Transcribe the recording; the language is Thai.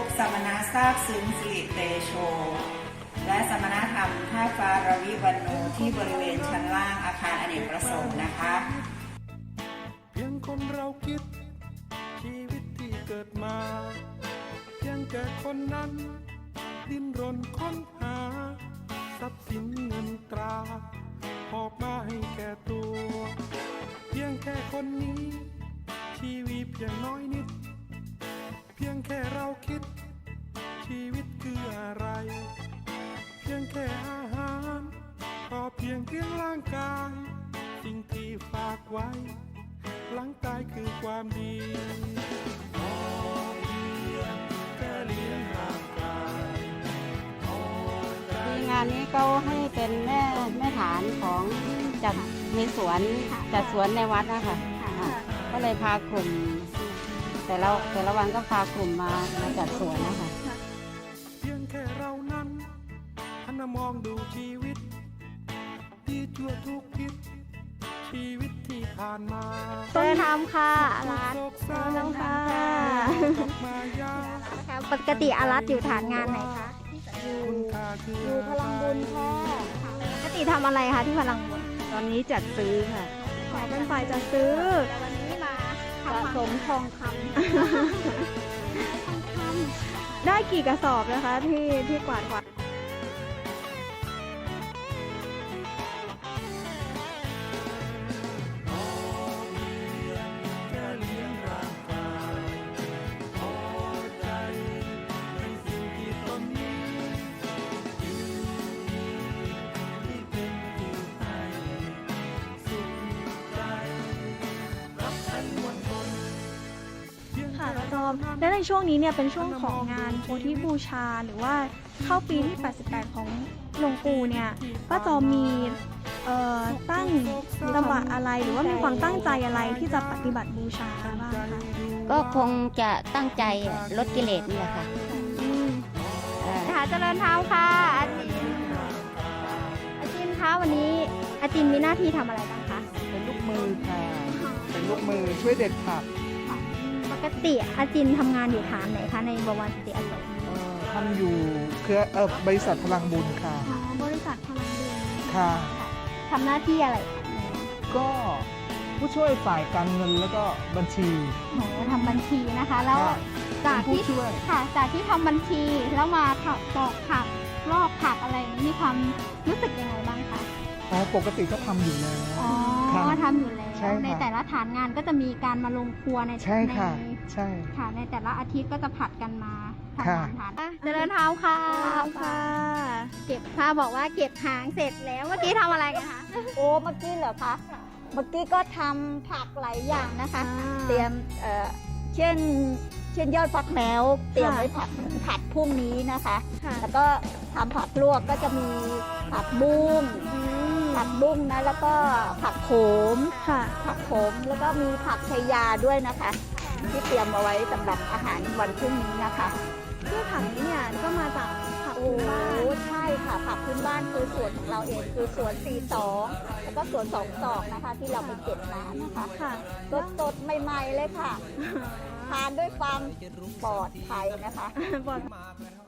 บสมณะทราบซึ้งสิริเตโช และสมณธรรมท่าฟ้ารวิวันโนที่บริเวณชั้นล่างอาคารอเนกประสงค์นะคะเพียงคนเราคิดชีวิตที่เกิดมาเพียงแต่คนนั้น ดิ้นรนค้นหา ทรัพย์สินเงินตราหอบมาให้แก่ตัว เพียงแค่คนนี้ ชีวิตเพียงน้อยนิด พียงแค่เราคิด ชีวิตคืออะไร เพียงแค่อาหารพอเพียงเพียงร่างกาย สิ่งที่ฝากไว้ หลังตายคือความดีพอเพียงแค่เลี้ยงร่างกายพอใจที่งานนี้ก็ให้เป็นแม่แม่ฐานของจัดมีสวนจัดสวนในวัดนะคะค่ะก็เลยพากลุ่ม แต่ละแต่ละวันก็พากลุ่มมามาจัดสวนนะคะเพียงแค่เรานั้นหันมามองดูชีวิต ดีชั่วทุกทิศชีวิตที่ผ่านมาเชิญทำค่ะอารัตโศกเศร้าเชิญค่ะกลับมายากปกติอารัตอยู่ฐานงานไหนคะคุณค่าคืออยู่พลังบุญค่ะปกติทำอะไรคะที่พลังบุญตอนนี้จัดซื้อค่ะขอเป็นฝ่ายจะซื้อแต่วันนี้มา สะสมทองคได้กี่กระสอบนะคะที่ที่กวาดกวาด ม และในช่วงนี้เนี่ยเป็นช่วงของงานโพธิบูชา หรือว่าเข้าปีที่ 88 ของหลวงปู่เนี่ยป้าจอมมีเอ่อตั้งจังหวะอะไรหรือว่ามีความตั้งใจอะไรที่จะปฏิบัติบูชาบ้างคะำก็คงจะตั้งใจลดกิเลสนี่แหละค่ะอืมเอ่อค่ะเจริญธรรมค่ะอาจินอาจินคะวันนี้อาจินมีหน้าที่ทำอะไรบ้างคะเป็นลูกมือค่ะเป็นลูกมือช่วยเด็ดผักปก ติอาจินทำงานอยู่ฐานไหนคะในบวรสติอโศกเอ่อทำอยู่เครือเออบริษัทพลังบุญค่ะอ๋อบริษัทพลังบุญค่ะ ทำหน้าที่อะไรคะก็ผู้ช่วยฝ่ายการเงินแล้วก็บัญชี หนูทำบัญชีนะคะ แล้วค่ะจากเป็นผู้ที่ช่วย ค่ะจากที่ทำบัญชีแล้วมาถักปอกผักลอกผักอะไรอย่างนี้มีความรู้สึกยังไงบ้างคะอ๋อปกติก็ทำอยู่แล้ว อ๋อค่ะทำอยู่แล้วใช่ค่ะในแต่ละฐานงานก็จะมีการมาลงครัวในใช่ค่ะ ใน ใช่ ค่ะ ในแต่ละอาทิตย์ก็จะผัดกันมาทำค่ะงานฐานเจริญเท้าค่ะค่ะ เก็บผ้าบอกว่าเก็บหางเสร็จแล้วเมื่อกี้ทำอะไรกันคะ โอ้เมื่อกี้เหรอคะเมื่อกี้ก็ทำผักหลายอย่างนะคะเตรียมเอ่อเช่นเช่นยอดฟักแมวเตรียมไว้ผัดผัดพรุ่งนี้นะคะ ค่ะ แล้วก็ทำผักลวกก็จะมีผักบุ้งอืมผักบุ้งนะแล้วก็ผักโขม ค่ะ ผักโขมแล้วก็มีผักชายาด้วยนะคะ ที่เตรียมเอาไว้สำหรับอาหารวันพรุ่งนี้นะคะ ที่ผักนี้เนี่ยก็มาจากผักโอ้พื้นบ้าน ใช่ค่ะผักพื้นบ้านคือสวนของเราเองคือสวนสี่สองแล้วก็สวนสองสองนะคะ ที่เราไปเก็บมานะคะค่ะ สดสดๆใหม่ๆเลยค่ะ ทานด้วยความปลอดภัยนะคะบอกมากแล้วอะไรแถมมี